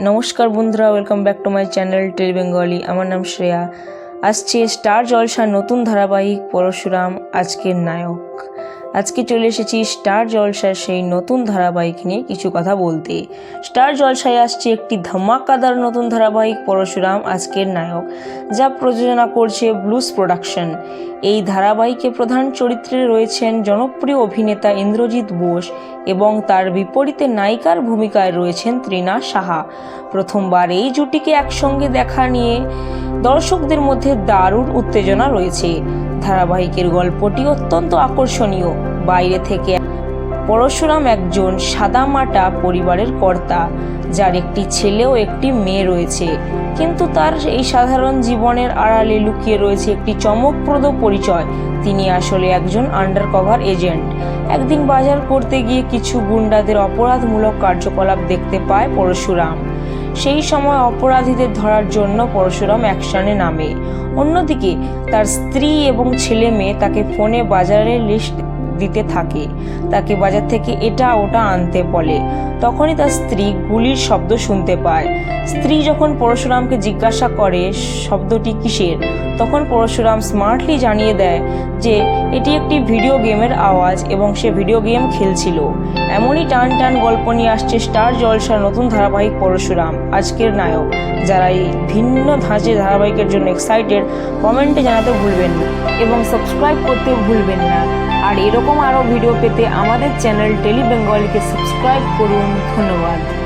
নমস্কার বন্ধুরা welcome back to my channel Tele Bengali আমার নাম শ্রেয়া। আসছে স্টার জলসার নতুন ধারাবাহিক পরশুরাম, আজকের নায়ক। আজকে চলে এসেছি স্টার জলসার সেই নতুন ধারাবাহিক নিয়ে কিছু কথা বলতে। স্টার জলসায় আসছে একটি ধামাকাদার নতুন ধারাবাহিক পরশুরাম, আজকের নায়ক, যা প্রযোজনা করছে ব্লুস প্রোডাকশন। এই ধারাবাহিকে প্রধান চরিত্রে রয়েছেন জনপ্রিয় অভিনেতা ইন্দ্রজিৎ বোস এবং তার বিপরীতে নায়িকার ভূমিকায় রয়েছেন ত্রিনা সাহা। প্রথমবার এই জুটিকে একসঙ্গে দেখা নিয়ে দর্শকদের মধ্যে দারুণ উত্তেজনা রয়েছে। ধারাবাহিকের গল্পটি অত্যন্ত আকর্ষণীয়। বাইরে থেকে। পরশুরাম একজন সাদামাটা পরিবারের কর্তা, যার একটি ছেলে ও একটি মেয়ে রয়েছে। কিন্তু তার এই সাধারণ জীবনের আড়ালে লুকিয়ে রয়েছে একটি চমকপ্রদ পরিচয়। তিনি আসলে একজন আন্ডারকভার এজেন্ট একদিন বাজার করতে গিয়ে কিছু গুন্ডাদের অপরাধমূলক কার্যকলাপ দেখতে পায় পরশুরাম। সেই সময় অপরাধীদের ধরার জন্য পরশুরাম অ্যাকশনে নামে। অন্যদিকে তার স্ত্রী এবং ছেলে মেয়ে তাকে ফোনে বাজারের লিস্ট দিতে থাকে। তাকে বাজার থেকে এটা ওটা আনতে বলে। তখনই তার স্ত্রী গুলির শব্দ শুনতে পায়। স্ত্রী যখন পরশুরামকে জিজ্ঞাসা করে, শব্দটি কিসের? তখন পরশুরাম স্মার্টলি জানিয়ে দেয় যে এটি একটি ভিডিও গেমের আওয়াজ এবং সে ভিডিও গেম খেলছিল। এমনই টান টান গল্প নিয়ে আসছে স্টার জলসার নতুন ধারাবাহিক পরশুরাম, আজকের নায়ক। যারা এই ভিন্ন ধাঁচে ধারাবাহিকের জন্য এক্সাইটেড কমেন্টে জানাতে ভুলবেন না এবং সাবস্ক্রাইব করতে ভুলবেন না। আর এরকম আরও ভিডিও পেতে আমাদের চ্যানেল টেলি বেঙ্গলিকে সাবস্ক্রাইব করুন। ধন্যবাদ।